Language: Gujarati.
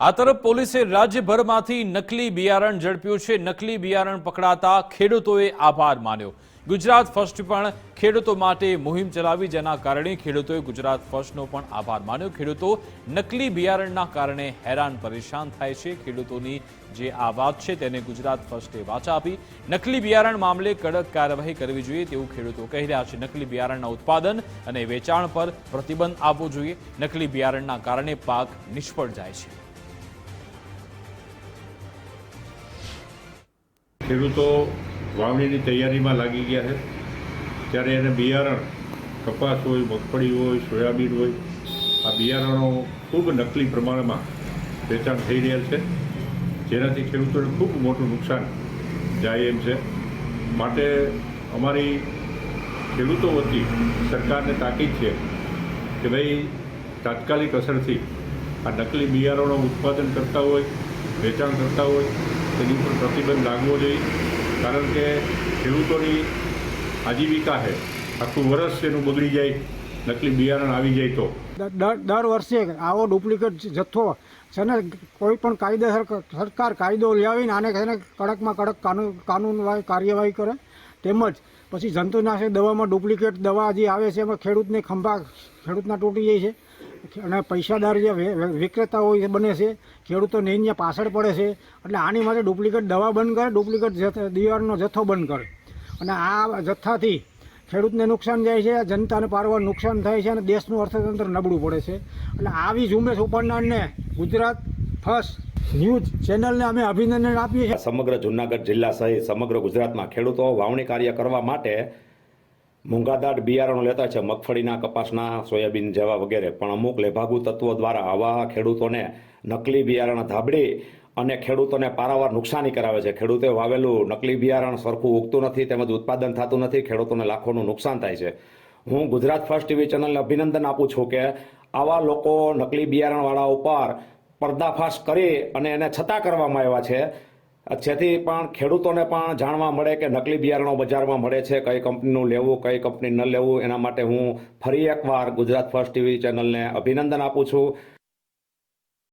આ તરફ પોલીસે રાજ્યભરમાંથી નકલી બિયારણ ઝડપ્યું છે. નકલી બિયારણ પકડાતા ખેડૂતોએ આભાર માન્યો. ગુજરાત ફર્સ્ટ પણ ખેડૂતો માટે મુહિમ ચલાવી, જેના કારણે ખેડૂતોએ ગુજરાત ફર્સ્ટનો પણ આભાર માન્યો. ખેડૂતો નકલી બિયારણના કારણે હેરાન પરેશાન થાય છે. ખેડૂતોની જે આ વાત છે તેને ગુજરાત ફર્સ્ટે વાચા આપી. નકલી બિયારણ મામલે કડક કાર્યવાહી કરવી જોઈએ તેવું ખેડૂતો કહી રહ્યા છે. નકલી બિયારણના ઉત્પાદન અને વેચાણ પર પ્રતિબંધ આપવો જોઈએ. નકલી બિયારણના કારણે પાક નિષ્ફળ જાય છે. ખેડૂતો વાવણીની તૈયારીમાં લાગી ગયા છે. ત્યારે એને બિયારણ, કપાસ હોય, મગફળી હોય, સોયાબીન હોય, આ બિયારણો ખૂબ નકલી પ્રમાણમાં વેચાણ થઈ રહ્યા છે. જેનાથી ખેડૂતોને ખૂબ મોટું નુકસાન જાય એમ છે. માટે અમારી ખેડૂતો વતી સરકારને તાકીદ છે કે ભાઈ, તાત્કાલિક અસરથી આ નકલી બિયારણો ઉત્પાદન કરતા હોય, વેચાણ કરતા હોય તેની ઉપર પ્રતિબંધ લાગવો જોઈએ, કારણ કે ખેડૂતોની આજીવિકા છે. આખું વરસ એનું બગડી જાય, નકલી બિયારણ આવી જાય તો. દર વર્ષે આવો ડુપ્લિકેટ જથ્થો છે ને, કોઈ પણ કાયદેસર સરકાર કાયદો લાવીને આને છે ને કડકમાં કડક કાનૂન કાનૂન કાર્યવાહી કરે, તેમજ પછી જંતુનાશક દવામાં ડુપ્લિકેટ દવા જે આવે છે એમાં ખેડૂતને ખંભા ખેડૂતના તૂટી જાય છે. અને પૈસાદાર જે વિક્રેતા હોય એ બને છે, ખેડૂતોને અહીંયા પાછળ પડે છે, એટલે આની માટે ડુપ્લિકેટ દવા બંધ કરે, ડુપ્લિકેટ દિવાળનો જથ્થો બંધ કરે. અને આ જથ્થાથી ખેડૂતને નુકસાન જાય છે, જનતાને પારવાર નુકસાન થાય છે અને દેશનું અર્થતંત્ર નબળું પડે છે. એટલે આવી ઝુંબેશ ઉપાડનારને ગુજરાત ફર્સ્ટ ન્યૂઝ ચેનલને અમે અભિનંદન આપીએ છીએ. સમગ્ર જુનાગઢ જિલ્લા સહિત સમગ્ર ગુજરાતમાં ખેડૂતો વાવણી કાર્ય કરવા માટે મોંઘાદાટ બિયારણો લેતા છે. મગફળીના કપાસના સોયાબીન જેવા વગેરે. પણ અમુક લેભાગુ તત્વો દ્વારા આવા ખેડૂતોને નકલી બિયારણ ધાબડી અને ખેડૂતોને પારાવાર નુકસાની કરાવે છે. ખેડૂતે વાવેલું નકલી બિયારણ સરખું ઉગતું નથી, તેમજ ઉત્પાદન થતું નથી. ખેડૂતોને લાખોનું નુકસાન થાય છે. હું ગુજરાત ફર્સ્ટ ટીવી ચેનલને અભિનંદન આપું છું કે આવા લોકો નકલી બિયારણવાળા ઉપર પર્દાફાશ કરી અને એને છતાં કરવામાં આવ્યા છે. જેથી પણ ખેડૂતોને પણ જાણવા મળે કે નકલી બિયારણો બજારમાં મળે છે, કઈ કંપનીનું લેવું, કઈ કંપની ન લેવું, એના માટે હું ફરી એકવાર ગુજરાત ફર્સ્ટ ટીવી ચેનલને અભિનંદન આપું છું.